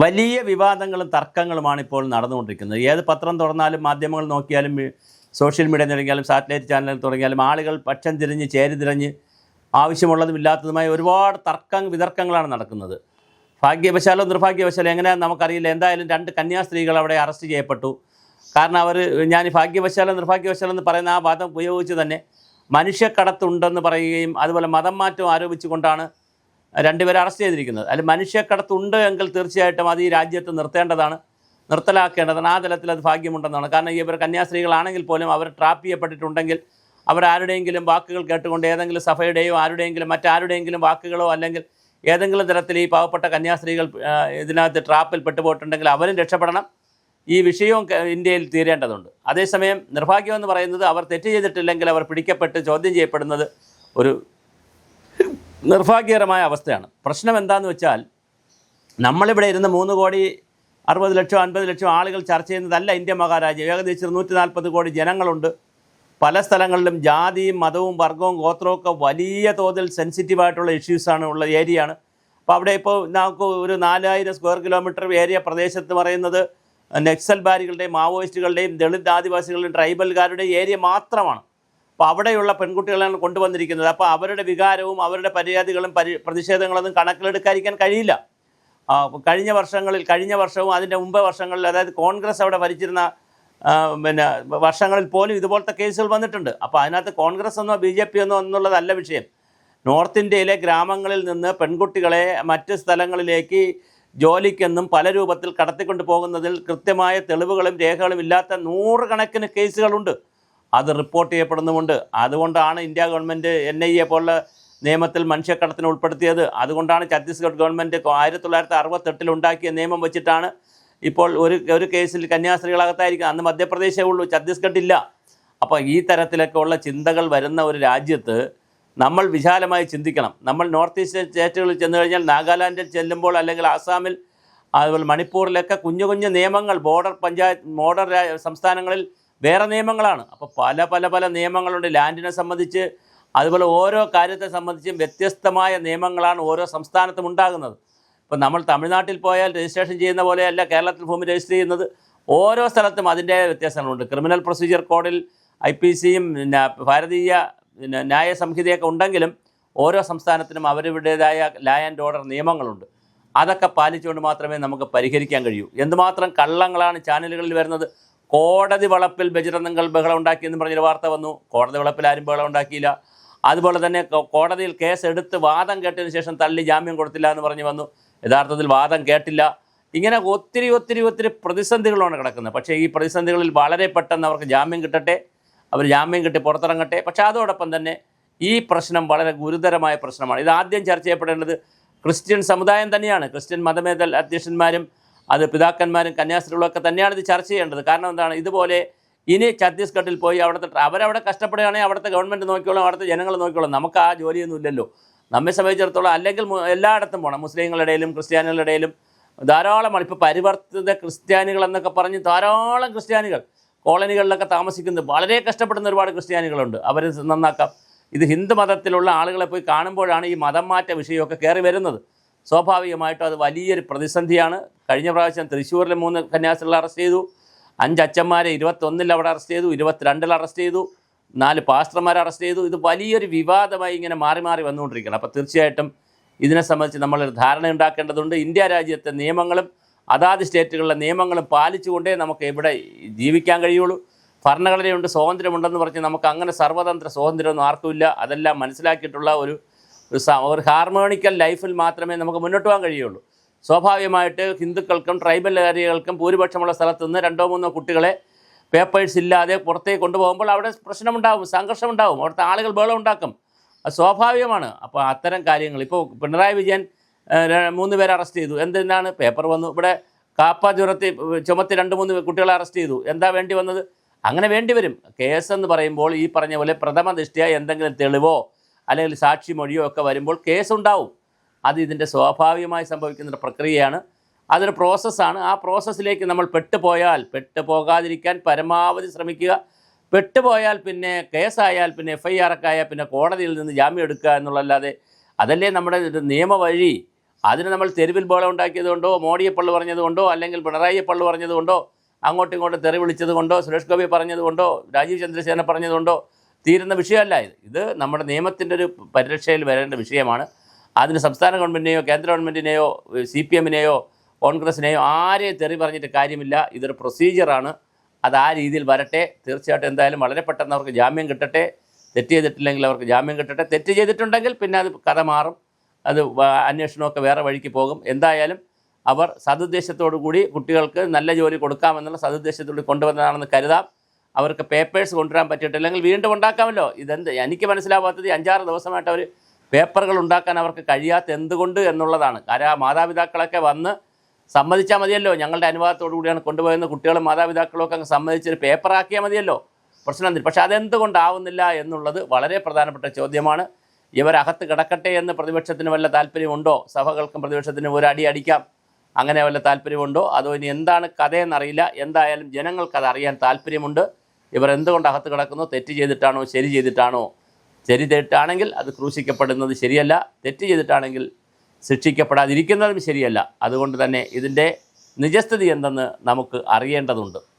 വലിയ വിവാദങ്ങളും തർക്കങ്ങളുമാണ് ഇപ്പോൾ നടന്നുകൊണ്ടിരിക്കുന്നത്. ഏത് പത്രം തുറന്നാലും മാധ്യമങ്ങൾ നോക്കിയാലും സോഷ്യൽ മീഡിയ തുടങ്ങിയാലും സാറ്റലൈറ്റ് ചാനൽ തുടങ്ങിയാലും ആളുകൾ പക്ഷം തിരിഞ്ഞ് ചേരി തിരിഞ്ഞ് ആവശ്യമുള്ളതും ഇല്ലാത്തതുമായ ഒരുപാട് തർക്ക വിതർക്കങ്ങളാണ് നടക്കുന്നത്. ഭാഗ്യവശാലോ നിർഭാഗ്യവശാലോ എങ്ങനെയാണെന്ന് നമുക്കറിയില്ല. എന്തായാലും രണ്ട് കന്യാസ്ത്രീകൾ അവിടെ അറസ്റ്റ് ചെയ്യപ്പെട്ടു. കാരണം അവർ ഞാൻ ഭാഗ്യവശാലോ നിർഭാഗ്യവശാലോ എന്ന് പറയുന്ന ആ വാദം ഉപയോഗിച്ച് തന്നെ മനുഷ്യക്കടത്തുണ്ടെന്ന് പറയുകയും അതുപോലെ മതം മാറ്റം ആരോപിച്ചുകൊണ്ടാണ് രണ്ടുപേരെ അറസ്റ്റ് ചെയ്തിരിക്കുന്നത്. അതിൽ മനുഷ്യക്കടത്തുണ്ട് എങ്കിൽ തീർച്ചയായിട്ടും അത് ഈ രാജ്യത്ത് നിർത്തേണ്ടതാണ് നിർത്തലാക്കേണ്ടതാണ്. ആ തലത്തിൽ അത് ഭാഗ്യമുണ്ടെന്നാണ്. കാരണം ഇവർ കന്യാസ്ത്രീകളാണെങ്കിൽ പോലും അവർ ട്രാപ്പ് ചെയ്യപ്പെട്ടിട്ടുണ്ടെങ്കിൽ അവരാരുടെയെങ്കിലും വാക്കുകൾ കേട്ടുകൊണ്ട് ഏതെങ്കിലും സഭയുടെയോ ആരുടെയെങ്കിലും മറ്റാരുടെയെങ്കിലും വാക്കുകളോ അല്ലെങ്കിൽ ഏതെങ്കിലും തരത്തിൽ ഈ പാവപ്പെട്ട കന്യാസ്ത്രീകൾ ഇതിനകത്ത് ട്രാപ്പിൽ പെട്ടുപോയിട്ടുണ്ടെങ്കിൽ അവരും രക്ഷപ്പെടണം. ഈ വിഷയവും ഇന്ത്യയിൽ തീരേണ്ടതുണ്ട്. അതേസമയം നിർഭാഗ്യമെന്ന് പറയുന്നത് അവർ തെറ്റ് ചെയ്തിട്ടില്ലെങ്കിൽ അവർ പിടിക്കപ്പെട്ട് ചോദ്യം ചെയ്യപ്പെടുന്നത് ഒരു നിർഭാഗ്യകരമായ അവസ്ഥയാണ്. പ്രശ്നം എന്താണെന്ന് വെച്ചാൽ നമ്മളിവിടെ ഇരുന്ന് മൂന്ന് കോടി അറുപത് ലക്ഷം അൻപത് ലക്ഷം ആളുകൾ ചർച്ച ചെയ്യുന്നതല്ല ഇന്ത്യ മഹാരാജ്യം. ഏകദേശം നൂറ്റി നാൽപ്പത് കോടി ജനങ്ങളുണ്ട്. പല സ്ഥലങ്ങളിലും ജാതിയും മതവും വർഗവും ഗോത്രവും ഒക്കെ വലിയ തോതിൽ സെൻസിറ്റീവായിട്ടുള്ള ഇഷ്യൂസാണ് ഉള്ള ഏരിയയാണ് അപ്പോൾ അവിടെ ഇപ്പോൾ നമുക്ക് ഒരു നാലായിരം സ്ക്വയർ കിലോമീറ്റർ ഏരിയ പ്രദേശത്ത് പറയുന്നത് നെക്സൽ ബാരികളുടെയും മാവോയിസ്റ്റുകളുടെയും ദളിത് ആദിവാസികളുടെയും ട്രൈബൽകാരുടെയും ഏരിയ മാത്രമാണ്. അപ്പോൾ അവിടെയുള്ള പെൺകുട്ടികളാണ് കൊണ്ടുവന്നിരിക്കുന്നത്. അപ്പോൾ അവരുടെ വികാരവും അവരുടെ പരാതികളും പരി പ്രതിഷേധങ്ങളൊന്നും കണക്കിലെടുക്കാതിരിക്കാൻ കഴിയില്ല. കഴിഞ്ഞ വർഷങ്ങളിൽ കഴിഞ്ഞ വർഷവും അതിന്റെ മുമ്പേ വർഷങ്ങളിൽ അതായത് കോൺഗ്രസ് അവിടെ ഭരിച്ചിരുന്ന പിന്നെ വർഷങ്ങളിൽ പോലും ഇതുപോലത്തെ കേസുകൾ വന്നിട്ടുണ്ട്. അപ്പോൾ അതിനകത്ത് കോൺഗ്രസ് എന്നോ ബി ജെ പി എന്നോ എന്നുള്ളതല്ല വിഷയം. നോർത്ത് ഇന്ത്യയിലെ ഗ്രാമങ്ങളിൽ നിന്ന് പെൺകുട്ടികളെ മറ്റ് സ്ഥലങ്ങളിലേക്ക് ജോലിക്കെന്നും പല രൂപത്തിൽ കടത്തിക്കൊണ്ട് പോകുന്നതിൽ കൃത്യമായ തെളിവുകളും രേഖകളും ഇല്ലാത്ത നൂറുകണക്കിന് കേസുകളുണ്ട്. അത് റിപ്പോർട്ട് ചെയ്യപ്പെടുന്നുമുണ്ട്. അതുകൊണ്ടാണ് India government N I A പോലുള്ള നിയമത്തിൽ മനുഷ്യക്കടത്തിന് ഉൾപ്പെടുത്തിയത്. അതുകൊണ്ടാണ് ഛത്തീസ്ഗഡ് ഗവൺമെന്റ് ആയിരത്തി തൊള്ളായിരത്തി അറുപത്തെട്ടിൽ ഉണ്ടാക്കിയ നിയമം വെച്ചിട്ടാണ് ഇപ്പോൾ ഒരു ഒരു കേസിൽ കന്യാസ്ത്രീകളകത്തായിരിക്കും. അന്ന് മധ്യപ്രദേശേ ഉള്ളൂ ഛത്തീസ്ഗഡ് ഇല്ല. അപ്പോൾ ഈ തരത്തിലൊക്കെ ഉള്ള ചിന്തകൾ വരുന്ന ഒരു രാജ്യത്ത് നമ്മൾ വിശാലമായി ചിന്തിക്കണം. നമ്മൾ നോർത്ത് ഈസ്റ്റ് സ്റ്റേറ്റുകളിൽ ചെന്ന് കഴിഞ്ഞാൽ നാഗാലാൻഡിൽ ചെല്ലുമ്പോൾ അല്ലെങ്കിൽ ആസാമിൽ അതുപോലെ മണിപ്പൂരിലൊക്കെ കുഞ്ഞു കുഞ്ഞു നിയമങ്ങൾ ബോർഡർ പഞ്ചായത്ത് ബോർഡർ സംസ്ഥാനങ്ങളിൽ വേറെ നിയമങ്ങളാണ്. അപ്പോൾ പല പല പല നിയമങ്ങളുണ്ട്. ലാൻഡിനെ സംബന്ധിച്ച് അതുപോലെ ഓരോ കാര്യത്തെ സംബന്ധിച്ചും വ്യത്യസ്തമായ നിയമങ്ങളാണ് ഓരോ സംസ്ഥാനത്തും ഉണ്ടാകുന്നത്. ഇപ്പോൾ നമ്മൾ തമിഴ്നാട്ടിൽ പോയാൽ രജിസ്ട്രേഷൻ ചെയ്യുന്ന പോലെയല്ല കേരളത്തിൽ ഭൂമി രജിസ്റ്റർ ചെയ്യുന്നത്. ഓരോ സ്ഥലത്തും അതിന്റെ വ്യത്യാസങ്ങളുണ്ട്. ക്രിമിനൽ പ്രൊസീജിയർ കോഡിൽ ഐ പി സിയും പിന്നെ ഭാരതീയ പിന്നെ ന്യായ സംഹിതയൊക്കെ ഉണ്ടെങ്കിലും ഓരോ സംസ്ഥാനത്തിനും അവരുടേതായ ലാ ആൻഡ് ഓർഡർ നിയമങ്ങളുണ്ട്. അതൊക്കെ പാലിച്ചുകൊണ്ട് മാത്രമേ നമുക്ക് പരിഹരിക്കാൻ കഴിയൂ. എന്തുമാത്രം കള്ളങ്ങളാണ് ചാനലുകളിൽ വരുന്നത്. കോടതി വളപ്പിൽ ബജറംഗങ്ങൾ ബഹളം ഉണ്ടാക്കിയെന്ന് പറഞ്ഞൊരു വാർത്ത വന്നു. കോടതി വളപ്പിൽ ആരും ബഹളം ഉണ്ടാക്കിയില്ല. അതുപോലെ തന്നെ കോടതിയിൽ കേസ് എടുത്ത് വാദം കേട്ടതിന് ശേഷം തള്ളി ജാമ്യം കൊടുത്തില്ല എന്ന് പറഞ്ഞു വന്നു. യഥാർത്ഥത്തിൽ വാദം കേട്ടില്ല. ഇങ്ങനെ ഒത്തിരി ഒത്തിരി ഒത്തിരി പ്രതിസന്ധികളാണ് കിടക്കുന്നത്. പക്ഷേ ഈ പ്രതിസന്ധികളിൽ വളരെ പെട്ടെന്ന് അവർക്ക് ജാമ്യം കിട്ടട്ടെ. അവർ ജാമ്യം കിട്ടി പുറത്തിറങ്ങട്ടെ. പക്ഷേ അതോടൊപ്പം തന്നെ ഈ പ്രശ്നം വളരെ ഗുരുതരമായ പ്രശ്നമാണ്. ഇത് ആദ്യം ചർച്ച ചെയ്യപ്പെടേണ്ടത് ക്രിസ്ത്യൻ സമുദായം തന്നെയാണ്. ക്രിസ്ത്യൻ മതമേതൽ അധ്യക്ഷന്മാരും അത് പിതാക്കന്മാരും കന്യാസ്ത്രീകളൊക്കെ തന്നെയാണ് ഇത് ചർച്ച ചെയ്യേണ്ടത്. കാരണം എന്താണ്? ഇതുപോലെ ഇനി ഛത്തീസ്ഗഡിൽ പോയി അവിടുത്തെ അവരവിടെ കഷ്ടപ്പെടുകയാണെങ്കിൽ അവിടുത്തെ ഗവൺമെന്റ് നോക്കിക്കോളും അവിടുത്തെ ജനങ്ങൾ നോക്കിക്കോളും. നമുക്ക് ആ ജോലിയൊന്നും ഇല്ലല്ലോ. നമ്മെ സംബന്ധിച്ചിടത്തോളം അല്ലെങ്കിൽ എല്ലായിടത്തും പോകണം മുസ്ലിങ്ങളുടെ ഇടയിലും ക്രിസ്ത്യാനികളുടെ ഇടയിലും. ധാരാളമാണ് ഇപ്പോൾ പരിവർത്തിത ക്രിസ്ത്യാനികൾ എന്നൊക്കെ പറഞ്ഞ് ധാരാളം ക്രിസ്ത്യാനികൾ കോളനികളിലൊക്കെ താമസിക്കുന്നത് വളരെ കഷ്ടപ്പെടുന്ന ഒരുപാട് ക്രിസ്ത്യാനികളുണ്ട്. അവർ നന്നാക്കാം. ഇത് ഹിന്ദു മതത്തിലുള്ള ആളുകളെ പോയി കാണുമ്പോഴാണ് ഈ മതം മാറ്റ വിഷയമൊക്കെ കയറി വരുന്നത്. സ്വാഭാവികമായിട്ടും അത് വലിയൊരു പ്രതിസന്ധിയാണ്. കഴിഞ്ഞ പ്രാവശ്യം തൃശ്ശൂരിൽ മൂന്ന് കന്യാസ്ത്രീകളെ അറസ്റ്റ് ചെയ്തു. അഞ്ച് അച്ഛന്മാരെ ഇരുപത്തൊന്നിൽ അവിടെ അറസ്റ്റ് ചെയ്തു. ഇരുപത്തിരണ്ടിൽ അറസ്റ്റ് ചെയ്തു. നാല് പാസ്റ്റർമാരെ അറസ്റ്റ് ചെയ്തു. ഇത് വലിയൊരു വിവാദമായി ഇങ്ങനെ മാറി മാറി വന്നുകൊണ്ടിരിക്കുകയാണ്. അപ്പോൾ തീർച്ചയായിട്ടും ഇതിനെ സംബന്ധിച്ച് നമ്മളൊരു ധാരണ ഉണ്ടാക്കേണ്ടതുണ്ട്. ഇന്ത്യ രാജ്യത്തെ നിയമങ്ങളും അതാത് സ്റ്റേറ്റുകളിലെ നിയമങ്ങളും പാലിച്ചുകൊണ്ടേ നമുക്ക് ഇവിടെ ജീവിക്കാൻ കഴിയുള്ളൂ. ഭരണഘടനയുണ്ട് സ്വാതന്ത്ര്യമുണ്ടെന്ന് പറഞ്ഞ് നമുക്ക് അങ്ങനെ സർവതന്ത്ര സ്വാതന്ത്ര്യമൊന്നും ആർക്കുമില്ല. അതെല്ലാം മനസ്സിലാക്കിയിട്ടുള്ള ഒരു ഒരു ഒരു ഹാർമോണിക്കൽ ലൈഫിൽ മാത്രമേ നമുക്ക് മുന്നോട്ട് പോകാൻ കഴിയുള്ളൂ. സ്വാഭാവികമായിട്ട് ഹിന്ദുക്കൾക്കും ട്രൈബൽ ഏരിയകൾക്കും ഭൂരിപക്ഷമുള്ള സ്ഥലത്ത് നിന്ന് രണ്ടോ മൂന്നോ കുട്ടികളെ പേപ്പേഴ്സ് ഇല്ലാതെ പുറത്തേക്ക് കൊണ്ടുപോകുമ്പോൾ അവിടെ പ്രശ്നമുണ്ടാവും സംഘർഷമുണ്ടാകും അവിടുത്തെ ആളുകൾ ബഹളം ഉണ്ടാക്കും. അത് സ്വാഭാവികമാണ്. അപ്പോൾ അത്തരം കാര്യങ്ങൾ. ഇപ്പോൾ പിണറായി വിജയൻ മൂന്ന് പേരെ അറസ്റ്റ് ചെയ്തു. എന്തിനാണ്? പേപ്പർ വന്നു. ഇവിടെ കാപ്പ ചുരത്തി ചുമത്തി രണ്ട് മൂന്ന് കുട്ടികളെ അറസ്റ്റ് ചെയ്തു. എന്താ വേണ്ടി വന്നത്? അങ്ങനെ വേണ്ടി വരും. കേസ് എന്ന് പറയുമ്പോൾ ഈ പറഞ്ഞ പോലെ പ്രഥമ ദൃഷ്ടിയ എന്തെങ്കിലും തെളിവോ അല്ലെങ്കിൽ സാക്ഷി മൊഴിയോ ഒക്കെ വരുമ്പോൾ കേസുണ്ടാവും. അത് ഇതിന്റെ സ്വാഭാവികമായി സംഭവിക്കുന്ന ഒരു പ്രക്രിയയാണ്. അതൊരു പ്രോസസ്സാണ്. ആ പ്രോസസ്സിലേക്ക് നമ്മൾ പെട്ടുപോയാൽ പെട്ടുപോകാതിരിക്കാൻ പരമാവധി ശ്രമിക്കുക. പെട്ടുപോയാൽ പിന്നെ കേസായാൽ പിന്നെ എഫ് ഐ ആർ ഒക്കെ ആയാൽ പിന്നെ കോടതിയിൽ നിന്ന് ജാമ്യം എടുക്കുക എന്നുള്ളതല്ലാതെ അതല്ലേ നമ്മുടെ നിയമവഴി? അതിന് നമ്മൾ തെരുവിൽ ബോളം ഉണ്ടാക്കിയതുകൊണ്ടോ മോഡിയെ പള്ളു പറഞ്ഞതുകൊണ്ടോ അല്ലെങ്കിൽ പിണറായിയെ പള്ളു പറഞ്ഞതുകൊണ്ടോ അങ്ങോട്ടും ഇങ്ങോട്ടും തെറി വിളിച്ചത് കൊണ്ടോ സുരേഷ് ഗോപി പറഞ്ഞതുകൊണ്ടോ രാജീവ് ചന്ദ്രസേന പറഞ്ഞതുകൊണ്ടോ തീരുന്ന വിഷയമല്ല ഇത്. ഇത് നമ്മുടെ നിയമത്തിന്റെ ഒരു പരിരക്ഷയിൽ വരേണ്ട വിഷയമാണ്. അതിന് സംസ്ഥാന ഗവൺമെന്റിനെയോ കേന്ദ്ര ഗവൺമെന്റിനെയോ സി പി എമ്മിനെയോ കോൺഗ്രസിനെയോ ആരെയും തെറി പറഞ്ഞിട്ട് കാര്യമില്ല. ഇതൊരു പ്രൊസീജിയറാണ്. അത് ആ രീതിയിൽ വരട്ടെ. തീർച്ചയായിട്ടും എന്തായാലും വളരെ പെട്ടെന്ന് അവർക്ക് ജാമ്യം കിട്ടട്ടെ. തെറ്റ് ചെയ്തിട്ടില്ലെങ്കിൽ അവർക്ക് ജാമ്യം കിട്ടട്ടെ. തെറ്റ് ചെയ്തിട്ടുണ്ടെങ്കിൽ പിന്നെ അത് കഥ മാറും. അത് അന്വേഷണമൊക്കെ വേറെ വഴിക്ക് പോകും. എന്തായാലും അവർ സതുദ്ദേശത്തോടു കൂടി കുട്ടികൾക്ക് നല്ല ജോലി കൊടുക്കാമെന്നുള്ള സതുദ്ദേശത്തോട് കൊണ്ടുവന്നതാണെന്ന് കരുതാം. അവർക്ക് പേപ്പേഴ്സ് കൊണ്ടുവരാൻ പറ്റിയിട്ടില്ലെങ്കിൽ വീണ്ടും ഉണ്ടാക്കാമല്ലോ. ഇതെന്ത്? എനിക്ക് മനസ്സിലാവാത്തത് അഞ്ചാറ് ദിവസമായിട്ട് അവർ പേപ്പറുകൾ ഉണ്ടാക്കാൻ അവർക്ക് കഴിയാത്ത എന്തുകൊണ്ട് എന്നുള്ളതാണ്. കാരണം മാതാപിതാക്കളൊക്കെ വന്ന് സമ്മതിച്ചാൽ മതിയല്ലോ. ഞങ്ങളുടെ അനുവാദത്തോടു കൂടിയാണ് കൊണ്ടുപോയെന്ന് കുട്ടികളും മാതാപിതാക്കളും ഒക്കെ അങ്ങ് സമ്മതിച്ചൊരു പേപ്പറാക്കിയാൽ മതിയല്ലോ. പ്രശ്നം പക്ഷേ അതെന്തുകൊണ്ടാവുന്നില്ല എന്നുള്ളത് വളരെ പ്രധാനപ്പെട്ട ചോദ്യമാണ്. ഇവരകത്ത് കിടക്കട്ടെ എന്ന് പ്രതിപക്ഷത്തിന് വല്ല താല്പര്യമുണ്ടോ? സഭകൾക്കും പ്രതിപക്ഷത്തിനും ഒരു അടി അടിക്കാം. അങ്ങനെ വല്ല താല്പര്യമുണ്ടോ? അതോ ഇനി എന്താണ് കഥയെന്നറിയില്ല. എന്തായാലും ജനങ്ങൾക്കത് അറിയാൻ താല്പര്യമുണ്ട്. ഇവർ എന്തുകൊണ്ട് അകത്ത് കിടക്കുന്നു? തെറ്റ് ചെയ്തിട്ടാണോ? ശരി ചെയ്തിട്ടാണോ? ശരി തെറ്റാണെങ്കിൽ അത് ക്രൂശിക്കപ്പെടുന്നത് ശരിയല്ല തെറ്റ് ചെയ്തിട്ടാണെങ്കിൽ ശിക്ഷിക്കപ്പെടാതിരിക്കുന്നതും ശരിയല്ല. അതുകൊണ്ട് തന്നെ ഇതിന്റെ നിജസ്ഥിതി എന്തെന്ന് നമുക്ക് അറിയേണ്ടതുണ്ട്.